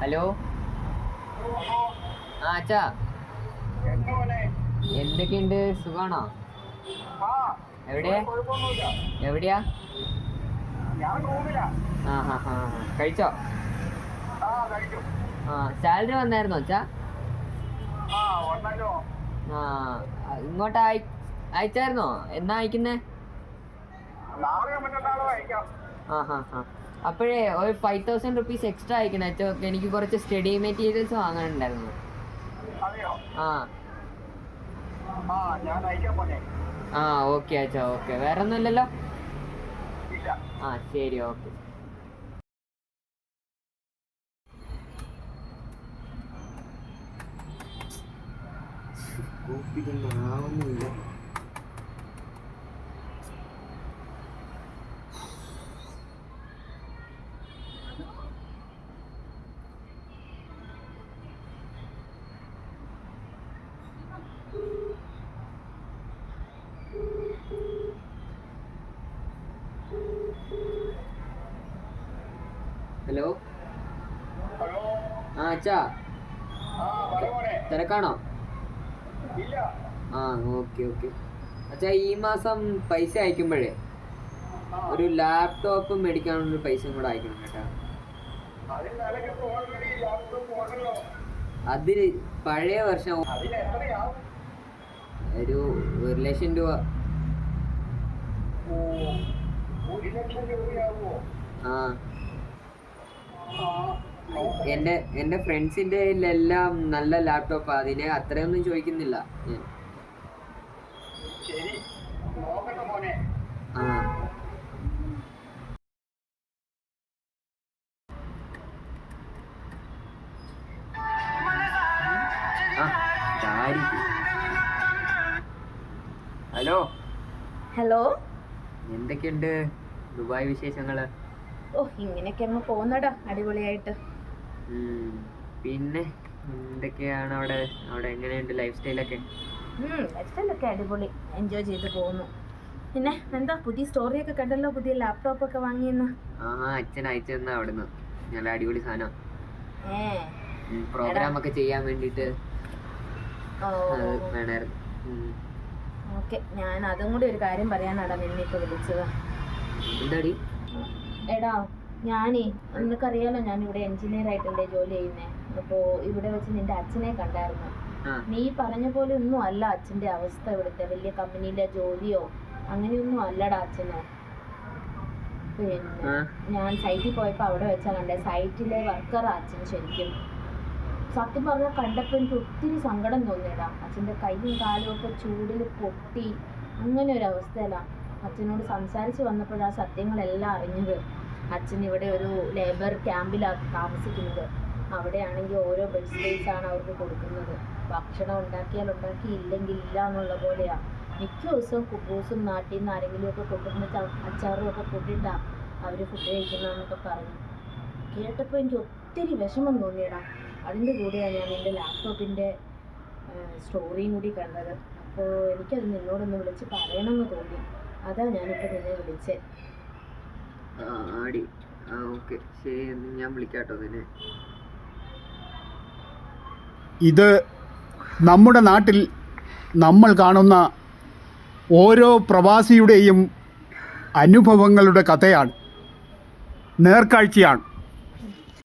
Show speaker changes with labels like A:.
A: Hello? ആ അച്ഛാ.
B: എന്താ
A: എന്തൊക്കെയുണ്ട്? സുഖാണോ? എവിടെ എവിടെയാ?
B: ഞാൻ റൂമിലാ.
A: ആ ഹാ ഹാ കഴിച്ചോ?
B: ആ,
A: സാലറി വന്നായിരുന്നോ അച്ഛാ?
B: ആ,
A: ഇങ്ങോട്ട് അയ അയച്ചായിരുന്നോ? എന്നാ അയക്കുന്നേ. ആ ഹാ ഹാ. അപ്പോഴേ ഒരു ഫൈവ് തൗസൻഡ് റുപ്പീസ് എക്സ്ട്രാ ആയിരിക്കണം അച്ഛോ എനിക്ക് കുറച്ച് സ്റ്റഡി മെറ്റീരിയൽസ് വാങ്ങാനുണ്ടായിരുന്നു? ആ.
B: ആ, ഞാൻ അയക്കാം
A: ആ ഓക്കെ അച്ഛാ ഓക്കെ വേറെ ഒന്നുമില്ലല്ലോ
B: ഇല്ല.
A: ആ ശരി ഓക്കെ ആവുന്നില്ല. ഹലോ. ആ അച്ഛാ. തിരക്കാണോ. ആ ഓക്കെ ഓക്കെ അച്ഛാ ഈ മാസം പൈസ അയക്കുമ്പോഴേ ഒരു ലാപ്ടോപ്പ് മേടിക്കാനുള്ള പൈസ കൂടെ അയക്കണം കേട്ടോ അതിൽ. പഴയ വർഷം? ഒരു ഒരു ലക്ഷം രൂപ? ആ. എന്റെ എന്റെ ഫ്രണ്ട്സിന്റെ എല്ലാം നല്ല ലാപ്ടോപ്പ് അതിന് അത്രയൊന്നും ചോദിക്കുന്നില്ല. ആ. ഹലോ?
C: ഹലോ?
A: എന്തൊക്കെയുണ്ട്? ദുബായ് വിശേഷങ്ങൾ?
C: ഓ ഇങ്ങനെയൊക്കെ അങ്ങ് പോകുന്നടാ അടിപൊളിയായിട്ട്.
A: പിന്നെ എന്തൊക്കെയാണ് അവിടെ അവിടെ എങ്ങനെയുണ്ട് ലൈഫ് സ്റ്റൈലൊക്കെ
C: ലൈഫ്സ്റ്റൈലൊക്കെ അടിപൊളി. എൻജോയ് ചെയ്ത് പോകുന്നു. പിന്നെ എന്താ പുതിയ സ്റ്റോറിയൊക്കെ കണ്ടല്ലോ പുതിയ ലാപ്ടോപ്പ് ഒക്കെ വാങ്ങിയെന്ന്?
A: ആ അച്ഛൻ അയച്ചു തന്ന അവിടുന്ന്. നല്ല അടിപൊളി സാധനം. പ്രോഗ്രാം ഒക്കെ ചെയ്യാൻ വേണ്ടിട്ട്
C: ഓക്കെ ഞാൻ അതും കൂടി ഒരു കാര്യം പറയാനാടാ നിന്നെ ഇപ്പൊ വിളിച്ചത്.
A: എന്താടി?
C: എടാ ഞാനേ നിനക്കറിയാലോ ഞാൻ ഇവിടെ എഞ്ചിനീയർ ആയിട്ടല്ലേ ജോലി ചെയ്യുന്നേ. അപ്പോ ഇവിടെ വെച്ച് നിന്റെ അച്ഛനെ കണ്ടായിരുന്നു. നീ പറഞ്ഞ പോലെ ഒന്നും അല്ല അച്ഛന്റെ അവസ്ഥ ഇവിടുത്തെ വലിയ കമ്പനിയിലെ ജോലിയോ? അങ്ങനെയൊന്നും അല്ലടാ അച്ഛന്. പിന്നെ ഞാൻ സൈറ്റിൽ പോയപ്പോ അവിടെ വെച്ചാ കണ്ടേ സൈറ്റിലെ വർക്കർ അച്ഛൻ ശരിക്കും. സത്യം പറഞ്ഞാൽ കണ്ടപ്പോൾ എനിക്ക് ഒത്തിരി സങ്കടം തോന്നിയടാ. അച്ഛന്റെ കൈയും കാലും ഒക്കെ ചൂടിൽ പൊട്ടി. അങ്ങനെ ഒരു അവസ്ഥയിലാണ് അച്ഛനോട് സംസാരിച്ച് വന്നപ്പോഴാണ് സത്യങ്ങളെല്ലാം അറിഞ്ഞത്. അച്ഛൻ ഇവിടെ ഒരു ലേബർ ക്യാമ്പിലാണ് താമസിക്കുന്നത്. അവിടെയാണെങ്കിൽ ഓരോ സ്പേസ് ആണ് അവർക്ക് കൊടുക്കുന്നത്. ഭക്ഷണം ഉണ്ടാക്കിയാൽ ഉണ്ടാക്കി ഇല്ലെങ്കിൽ ഇല്ല എന്നുള്ള പോലെയാണ് മിക്ക ദിവസവും കുബൂസും നാട്ടിൽ നിന്ന് ആരെങ്കിലും ഒക്കെ കൊണ്ടുവന്നിട്ട് അച്ചാറും ഒക്കെ കൂട്ടിയിട്ടാണ് അവർ ഫുഡ് കഴിക്കുന്നതെന്നൊക്കെ പറഞ്ഞു കേട്ടപ്പോൾ എനിക്ക് ഒത്തിരി വിഷമം തോന്നിയടാ. അതിന്റെ കൂടെയാണ് ഞാൻ എന്റെ ലാപ്ടോപ്പിന്റെ സ്റ്റോറിയും കൂടി കണ്ടത്. അപ്പോൾ എനിക്കത് നിന്നോടൊന്ന് വിളിച്ച് പറയണമെന്ന് തോന്നി. അതാണ് ഞാനിപ്പോൾ നിന്നെ വിളിച്ചത്
A: ആ, ആടി. ആ ഓക്കെ. ശരി ഞാൻ വിളിക്കാട്ടോ നിന്നെ.
D: ഇത് നമ്മുടെ നാട്ടിൽ നമ്മൾ കാണുന്ന ഓരോ പ്രവാസിയുടെയും അനുഭവങ്ങളുടെ കഥയാണ്. നേർക്കാഴ്ചയാണ്.